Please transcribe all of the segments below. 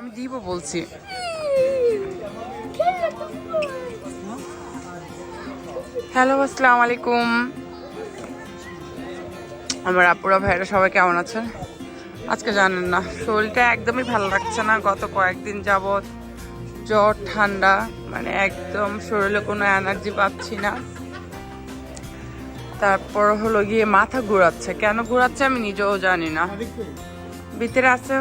আমি দিব বলছি। হ্যালো আসসালামু আলাইকুম। আমার আপুরা ভাইরা সবাই কেমন আছেন? আজকে জানেন না, শরীরটা একদমই ভালো লাগছে না। গত কয়েকদিন যাবৎ জ্বর, ঠান্ডা মানে একদম শরীরে কোনো এনার্জি পাচ্ছি না। তারপর হলো গিয়ে মাথা ঘোরাচ্ছে। কেন ঘোরাচ্ছে আমি নিজেও জানি না। ভিতরে আছে।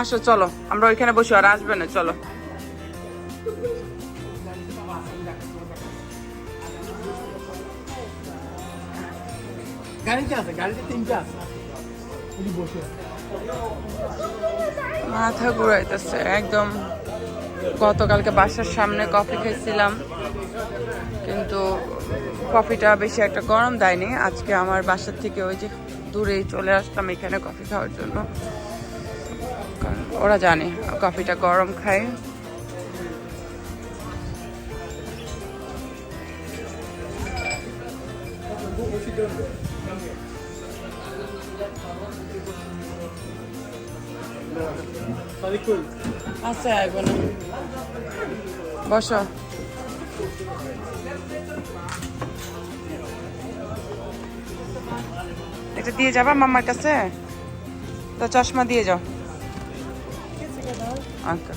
আসো চলো। আমরা ওইখানে বসি আর আসবে না চলো। মাথা ঘুরাইতেছে একদম। গতকালকে বাসার সামনে কফি খেয়েছিলাম কিন্তু কফিটা বেশি একটা গরম দেয়নি। আজকে আমার বাসার থেকে ওই যে দূরেই চলে আসলাম এখানে কফি খাওয়ার জন্য। ওরা জানে, কফিটা গরম খায়। আচ্ছা এটা দিয়ে যাবা মামার কাছে? তো চশমা দিয়ে যাও। আচ্ছা।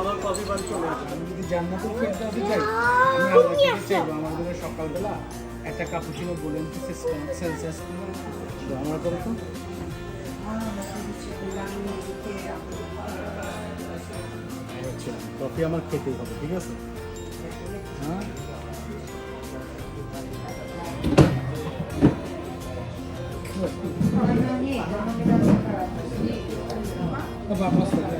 আমার কফি পান চলে আসে আমি যদি যাই আমি আল্লাহ চাইব। আমার জন্য সকালবেলা একটা কাপুচিনো বলেন কি সেলসিয়াস তো আমার করে তো আচ্ছা কফি আমার খেতেই হবে ঠিক আছে? হ্যাঁ? Aiuto,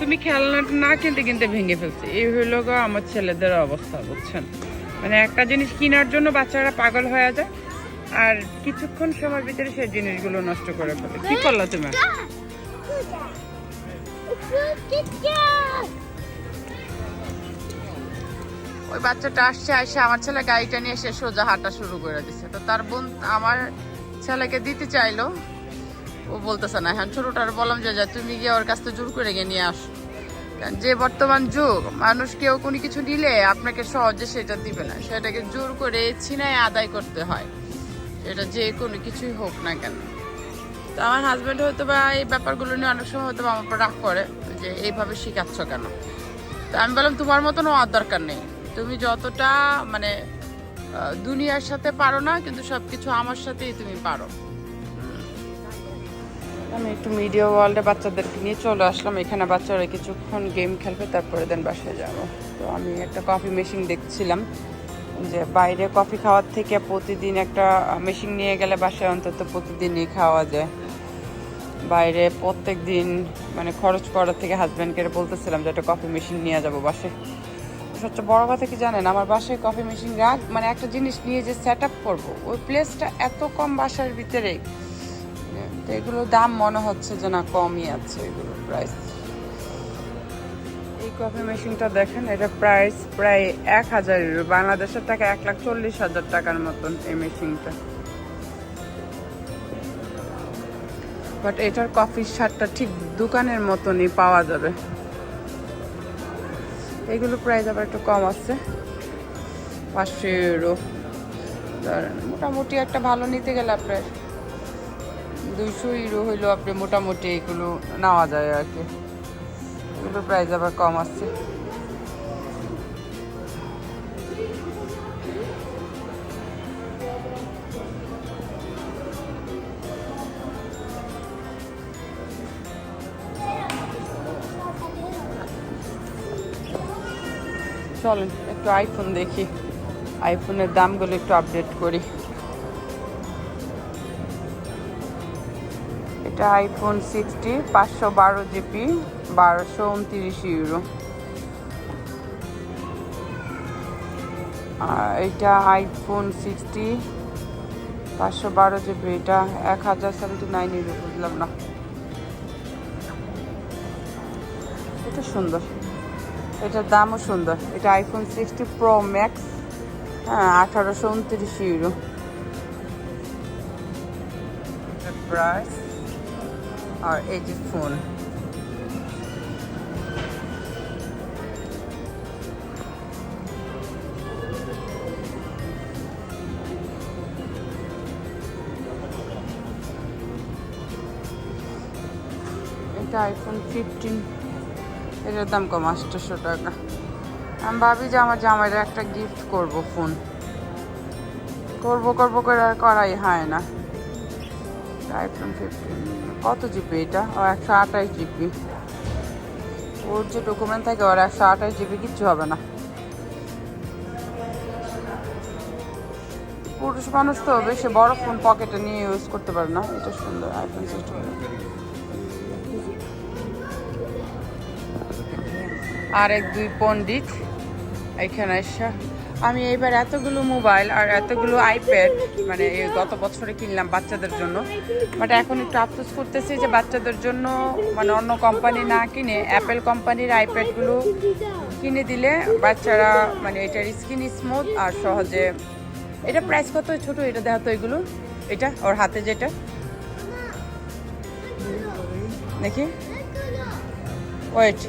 তুমি খেলনাটা না কিনতে কিনতে ভেঙে ফেলছে। এই হইল গো আমার ছেলেদের অবস্থা, বুঝছেন? মানে একটা জিনিস কেনার জন্য বাচ্চারা পাগল হয়ে যায়, আর কিছুক্ষণ সময়ের ভিতরে সেই জিনিসগুলো নষ্ট করে ফেলে। কি করল তুমি? ওই বাচ্চাটা আসছে আসে আমার ছেলে গাড়িটা নিয়ে এসে সোজা হাঁটা শুরু করে দিছে। তো তার বোন আমার ছেলেকে দিতে চাইলো ও বলতেছে না হ্যাঁ ছোটটার বললাম যে, যা, তুমি গিয়ে ওর কাছ থেকে জোর করে গিয়ে নিয়ে আসো। যে বর্তমান যুগ, মানুষ কেউ কোনো কিছু নিলে আপনাকে সহজে সেটা দিবে না। সেটাকে জোর করে ছিনায় আদায় করতে হয়। এটা যে কোনো কিছুই হোক না কেন। তো আমার হাজব্যান্ড হয়তো বা এই ব্যাপারগুলো নিয়ে অনেক সময় হয়তো আমার রাগ করে যে, এইভাবে শিখাচ্ছ কেন? তো আমি বললাম, তোমার মতন হওয়ার দরকার নেই। তুমি যতটা মানে দুনিয়ার সাথে পারো না, কিন্তু সব কিছু আমার সাথেই তুমি পারো। আমি একটু মিডিয়া ওয়ার্ল্ডে বাচ্চাদেরকে নিয়ে চলে আসলাম। এখানে বাচ্চারা কিছুক্ষণ গেম খেলবে, তারপরে দেন বাসায় যাব। তো আমি একটা কফি মেশিন দেখছিলাম যে বাইরে কফি খাওয়ার থেকে প্রতিদিন একটা মেশিন নিয়ে গেলে বাসায় অন্তত প্রতিদিনই খাওয়া যায়। বাইরে প্রত্যেক দিন মানে খরচ করার থেকে হাজব্যান্ডকে বলতেছিলাম যে একটা কফি মেশিন নিয়ে যাব বাসায়। সবচেয়ে বড় কথা কি জানেন? আমার বাসায় কফি মেশিন রাখ মানে একটা জিনিস নিয়ে যে সেট আপ করব, ওই প্লেসটা এত কম বাসার ভিতরে তো এগুলো দাম মনে হচ্ছে যে না, কমই আছে এগুলো প্রাইস এই কফি মেশিনটা দেখেন, এটা প্রাইস প্রায় এক হাজার ইউরো। বাংলাদেশের টাকা এক লাখ চল্লিশ হাজার টাকার মতন এই মেশিনটা। বাট এটার কফির স্বাদটা ঠিক দোকানের মতনই পাওয়া যাবে। এগুলো প্রাইস আবার একটু কম আছে। পাঁচশো ইউরো। মোটামুটি একটা ভালো নিতে গেলে আপনার দুইশো ইউরো হইল আপনি মোটামুটি এগুলো নেওয়া যায় আর কি। এগুলো প্রাইস আবার কম আসছে। চলেন, একটু আইফোন দেখি। আইফোনের দামগুলো একটু আপডেট করি। এটা আইফোন সিক্সটি পাঁচশো বারো জিবি, বারোশো উনত্রিশ ইউরো। এটা আইফোন সিক্সটি পাঁচশো বারো জিবি, এটা এক হাজার সেভেন্টি নাইন ইউরো, বুঝলাম না। এটা সুন্দর। এটার দামও সুন্দর। এটা আইফোন সিক্সটি প্রো ম্যাক্স হ্যাঁ আঠারোশো উনত্রিশ ইউরো। প্রাইস আর এই যে ফোন। এটা আইফোন ফিফটিন এটার দাম কম আটশোশো টাকা। আমি ভাবি যে আমার জামাইরা একটা গিফট করব ফোন। করব করব করে আর করাই হয় না। আইফোন ফিফটিন কত জিবি এটা? ও, একশো আঠাশ জিবি ওর যে ডকুমেন্ট থাকে, ওর একশো আঠাশ জিবি কিচ্ছু হবে না। পুরুষ মানুষ তো বেশি বড় ফোন পকেটে নিয়ে ইউজ করতে পারে না। এটা সুন্দর আইফোন সিক্সটিন আর এক দুই পণ্ডিত, এখানে এসে আমি এবার এতগুলো মোবাইল আর এতগুলো আইপ্যাড মানে গত বছরে কিনলাম বাচ্চাদের জন্য। বাট এখন একটু আফসোস করতেছি যে বাচ্চাদের জন্য মানে অন্য কোম্পানি না কিনে অ্যাপেল কোম্পানির আইপ্যাডগুলো কিনে দিলে বাচ্চারা মানে এটার স্কিন স্মুথ আর সহজে, এটা প্রাইস কত? ছোট এটা দেখা তো এগুলো। এটা, ওর হাতে যেটা। দেখি। ওয়েট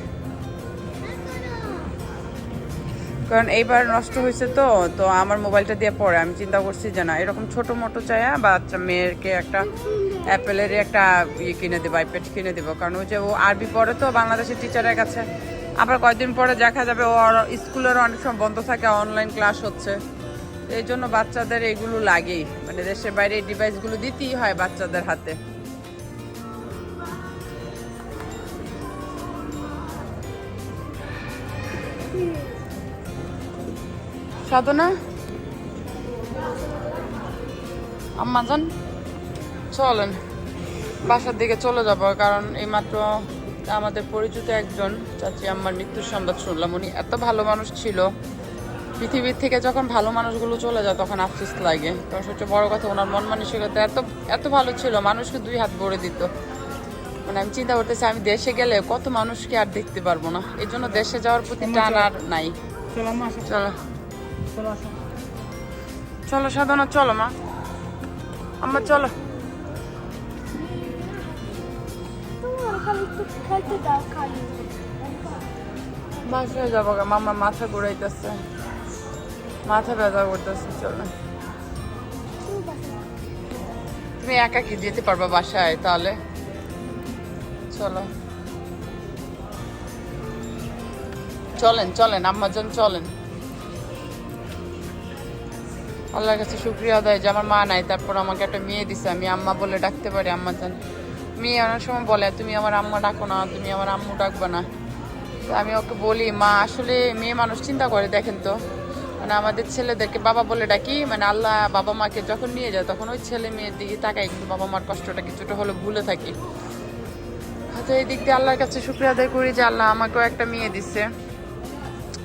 কারণ এইবার নষ্ট হয়েছে তো তো আমার মোবাইলটা দিয়ে পরে আমি চিন্তা করছি যে না, এরকম ছোট মোটো চায়া বাচ্চা মেয়েরকে একটা অ্যাপেলের একটা ইয়ে কিনে দেবো আইপ্যাড কিনে দেবো। কারণ ওই যে ও আরবি পড়ে তো, বাংলাদেশের টিচারের কাছে। আবার কয়েকদিন পরে দেখা যাবে ও স্কুলের অনেক সময় বন্ধ থাকে অনলাইন ক্লাস হচ্ছে। এই জন্য বাচ্চাদের এগুলো লাগেই। মানে দেশের বাইরে ডিভাইসগুলো দিতেই হয় বাচ্চাদের হাতে। সাধনা। আম্মা যান চলেন বাসার দিকে চলে যাব কারণ এইমাত্র আমাদের পরিচিত একজন চাচি আম্মার মৃত্যুর সংবাদ শুনলাম। উনি এত ভালো মানুষ ছিল। পৃথিবীর থেকে যখন ভালো মানুষগুলো চলে যায় তখন আফসোস লাগে। কারণ সবচেয়ে বড় কথা ওনার মন মানসিকতা এত এত ভালো ছিল মানুষকে দুই হাত ভরে দিত। মানে আমি চিন্তা করতেছি আমি দেশে গেলে কত মানুষকে আর দেখতে পারব না। এই জন্য দেশে যাওয়ার প্রতি টান আর নাই। চলো। চলো চলো সাধনা চলো মা। আম্মা চলো। বাসায় যাব মামা মাথা ঘুরাইতেছে। মাথা ব্যথা করতেছে চলো। তুমি একা কি যেতে পারবা বাসায় তাহলে? চলো। চলেন চলেন আম্মাজন চলেন। আল্লাহর কাছে শুক্রিয়া আদায় যে আমার মা নাই, তারপর আমাকে একটা মেয়ে দিছে। আমি আম্মা বলে ডাকতে পারি আম্মাজান মেয়ে অনেক সময় বলে, তুমি আমার আম্মা ডাকো না, তুমি আমার আম্মু ডাকবে না। তো আমি ওকে বলি, মা, আসলে মেয়ে মানুষ চিন্তা করে, দেখেন তো। মানে আমাদের ছেলেদেরকে বাবা বলে ডাকি মানে আল্লাহ বাবা মাকে যখন নিয়ে যায়, তখন ওই ছেলে মেয়ের দিকে তাকাই, কিন্তু বাবা মার কষ্টটা কিছুটা হলে ভুলে থাকি। হয়তো এই দিক দিয়ে আল্লাহর কাছে শুক্রিয়া আদায় করি যে আল্লাহ আমাকেও একটা মেয়ে দিচ্ছে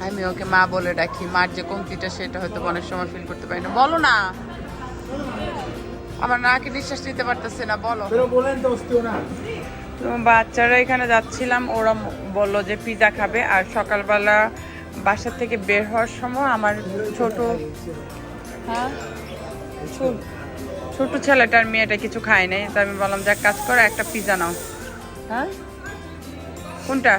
আমি ওকে মা বলে ডাকি। মার যে কমতিটা সেটা হয়তো অনেক সময় ফিল করতে পারি না। বলো না। আমার নাকি নিঃশ্বাস নিতে পারতেছে না বলো। বাচ্চারা এখানে যাচ্ছিলাম ওরা বলল যে পিজা খাবে। আর সকালবেলা বাসা থেকে বের হওয়ার সময় আমার ছোট হ্যাঁ? ছোট ছেলেটার মেয়েটা কিছু খায় নাই। তো আমি বললাম যাক কাজ করো একটা পিজা নাও। হ্যাঁ? কোনটা?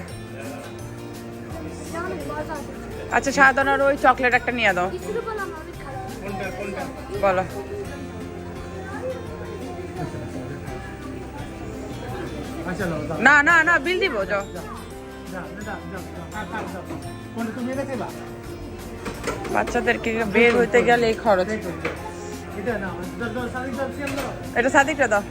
আচ্ছা সাধারণ ওই চকলেট একটা নিয়ে দাও। বলো। না না না বিল দিব, যাও। বাচ্চাদেরকে বের হইতে গেলে এই খরচ। এটা সাদিকটা দাও।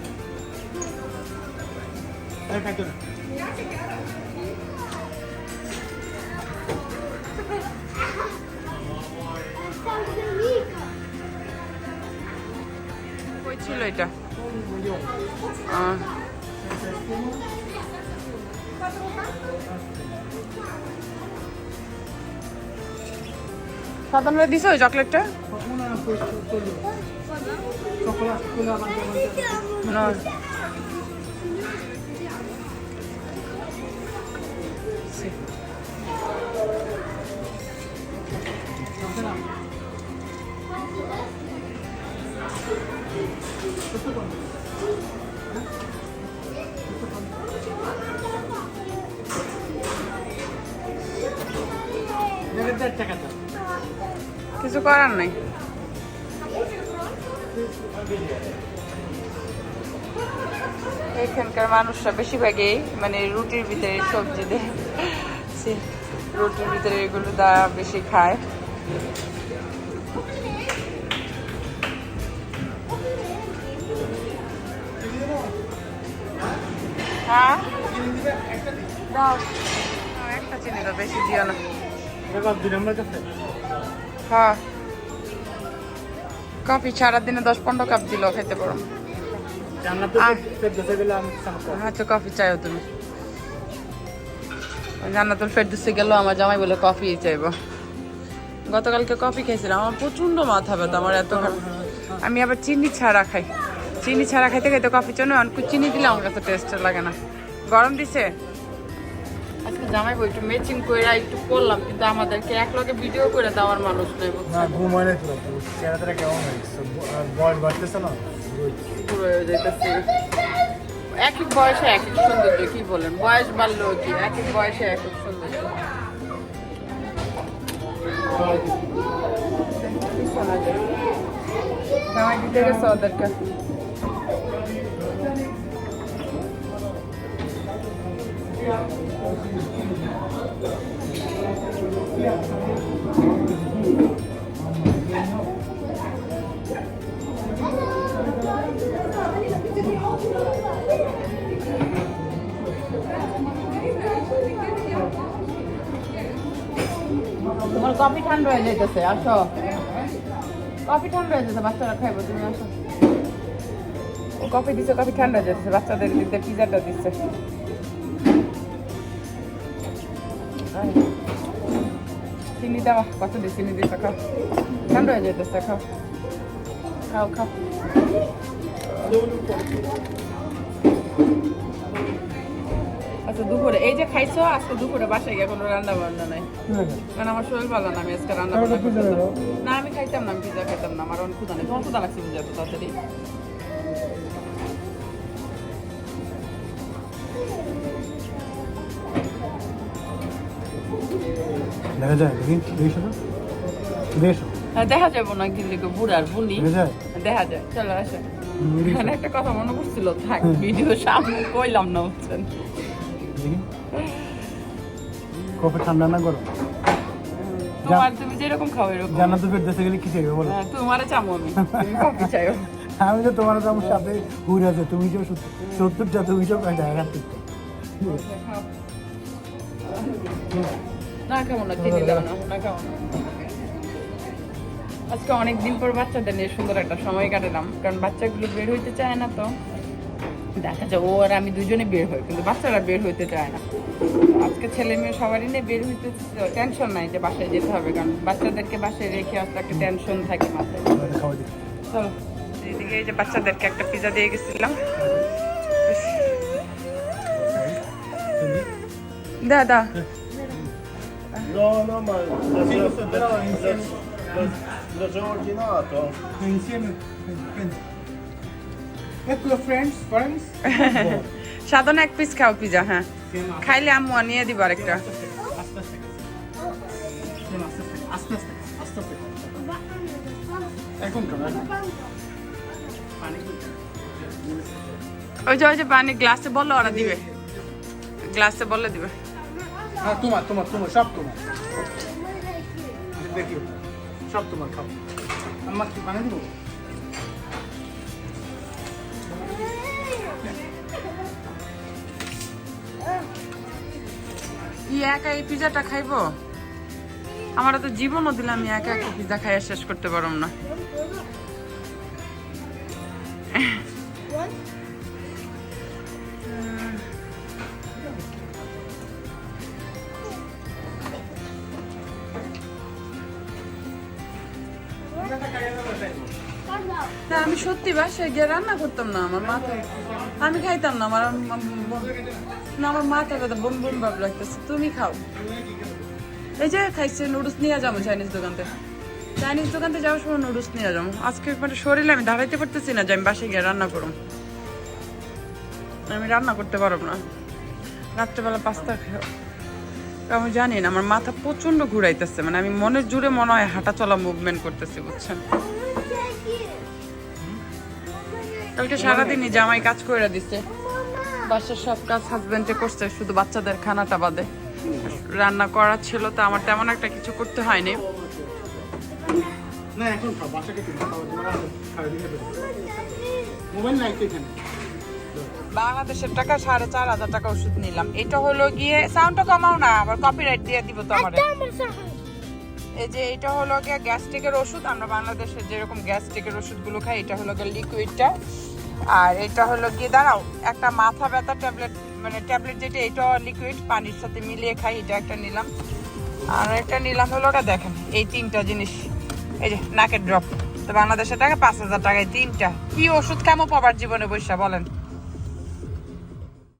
কই ছিল এটা। সাধারণ দিস ওই চকলেটটা? কিছু করার নাই। এখানকার মানুষরা বেশিরভাগই মানে রুটির ভিতরে সবজি দেয়। রুটির ভিতরে এগুলো দা বেশি খায়। হ্যাঁ? একটা চিনি দাও, বেশি দিও না। হ্যাঁ কফি সারাদিনে দশ পনেরো কাপ দিল খেতে পারো। পাবো। হয়তো কফি চাইও তুমি। জানা জান্নাতুল ফেরদুসে গেল আমার জামাই বলে কফি চাইব। গতকালকে কফি খাইছিলাম আমার প্রচণ্ড মাথা ব্যথা আমার এত আমি আবার চিনি ছাড়া খাই। চিনি ছাড়া খাইতে খাইতে কফি চলে অনেক চিনি দিলে আমার কাছে টেস্ট লাগে না। গরম দিছে? জামাই বই একটু ম্যাচিং করে একটু করলাম কিন্তু আমাদেরকে এক লগে ভিডিও করে দেওয়ার মানুষ নেই না ঘুম হয় না তো চেহারাটা কেমন হয়েছে বয়স বাড়তেছে না? হয়ে যাইতেছে। এক এক বয়সে এক এক সৌন্দর্য কি বলেন? বয়স বাড়লো কি? এক এক বয়সে এক এক সৌন্দর্য। জামাই দিতে গেছে ওদেরকে। তোমার কফি ঠান্ডা হয়ে যাইতেছে, আসো। কফি ঠান্ডা হয়ে যাচ্ছে বাচ্চারা খাইবো, তুমি আসো। কফি দিছে, কফি ঠান্ডা হয়ে যাচ্ছে বাচ্চাদের দিতে পিজাটা দিচ্ছে চিনি দেওয়া কত দিয়ে চিনি দিচ্ছে খাও ঠান্ডা হয়ে যাইতেছে খাও খাও খাও আচ্ছা দুপুরে এই যে খাইছো আজকে দুপুরে বাসায় গিয়ে কোনো রান্না বান্না নাই কারণ আমার শরীর ভালো না আমি আজকে রান্না বান্না না আমি খাইতাম না আমি পিজা খাইতাম না আমার অনেক ক্ষুদা নেই তোমার ক্ষুদা লাগছে বুঝে এত তাড়াতাড়ি দেখা যায় দেখি দেখি দেখো হ্যাঁ, দেখা যাব না কিন্তু বুড়ার বুনি। দেখা যায়? দেখা যায় চলো আসো। এখানে একটা কথা মনে পড়ছিল থাক ভিডিও সামনে কইলাম না বুঝছেন। কফি ঠান্ডা না গরম? তোমার তুমি যেরকম খাও এরকম। জান্নাতে ফেরদৌসে গেলে কি চাইবে বলো? হ্যাঁ, চামো আমি তুমি কফি চাইও। আমি তো তোমার আমার সাথে ঘুরে আছে তুমি যে সত্তরটা তুমি সব একাত্তর আজকে অনেক দিন পর বাচ্চাদের নিয়ে সুন্দর একটা সময় কাটালাম কারণ বাচ্চাগুলো বের হইতে চায় না তো। দেখা যায় ও আর আমি দুজনে বের হই কিন্তু বাচ্চারা বের হইতে চায় না। আজকে ছেলে মেয়ে সবারই নিয়ে বের হইতে টেনশন নাই যে বাসায় যেতে হবে কারণ বাচ্চাদেরকে বাসায় রেখে আসতে একটা টেনশন থাকে মাথায়। চলো এইদিকে এই যে বাচ্চাদেরকে একটা পিজা দিয়ে গেছিলাম। দা দা। No, no, ma l'ho già, l'ho- l'ho già ordinato. Insieme. Ecco friends, friends. সাধারণ এক পিস খাও পিজা হ্যাঁ খাইলে আম্মু নিয়ে দিব আরেকটা আস্তে আস্তে আস্তে আস্তে আস্তে আস্তে এখন খাও এখন পানি ওই যে ওই যে পানি গ্লাসে বলল ওরা দিবে গ্লাসে বললে দিবে হ্যাঁ তোমার তোমার তোমার সব তোমার। দেখিও সব তোমার খাও। আমার কি বানিয়ে দিব? একা এই পিজাটা খাইবো? আমার তো জীবনও দিলাম আমি একা একা পিজা খাইয়া শেষ করতে পারলাম না। আমি সত্যি বাসায় গিয়ে রান্না করতাম না আমার মাথা। আমি খাইতাম না, আমার না, আমার মাথা ব্যথা, বম বম ভাব লাগতেছে। তুমি খাও। এই যে খাইছে নুডলস, নিয়ে যাব চাইনিজ দোকান থেকে চাইনিজ দোকান থেকে যাওয়ার সময় নুডলস নিয়ে যাব। আজকে মানে শরীরে আমি দাঁড়াইতে পারতেছি না যে আমি বাসায় গিয়ে রান্না করুম আমি রান্না করতে পারব না। রাত্রেবেলা পাস্তা খাও আমি জানি না, আমার মাথা প্রচণ্ড ঘুরাইতেছে। মানে আমি মনের জুড়ে মনে হয় হাঁটা চলা মুভমেন্ট করতেছি, বুঝছেন? কালকে সারাদিনই জামাই কাজ করে দিচ্ছে Mama. বাসার সব কাজ হাজবেন্ডে করছে শুধু বাচ্চাদের খানাটা বাদে। রান্না করা ছিল তো আমার তেমন একটা কিছু করতে হয়নি। বাংলাদেশের টাকা সাড়ে চার হাজার টাকা ওষুধ নিলাম। এটা হলো গিয়ে সাউন্ডটা কমাও না আবার কপিরাইট দিয়ে দিব তো আমার। এই যে এটা হলো গিয়ে গ্যাস্ট্রিকের ওষুধ আমরা বাংলাদেশের যেরকম গ্যাস্ট্রিকের ওষুধগুলো খাই এটা হলো গিয়ে লিকুইডটা আর এটা হলো গিয়ে, দাঁড়াও, একটা মাথা ব্যথা ট্যাবলেট মানে ট্যাবলেট যেটা, এটা লিকুইড পানির সাথে মিলিয়ে খাই, এটা একটা নিলাম। আর একটা নিলাম হলো, ওটা দেখেন, এই তিনটা জিনিস, এই যে নাকের ড্রপ তো বাংলাদেশের টাকা পাঁচ হাজার টাকায় তিনটা। কি ওষুধ কেমন পাবার জীবনে বৈশা, বলেন।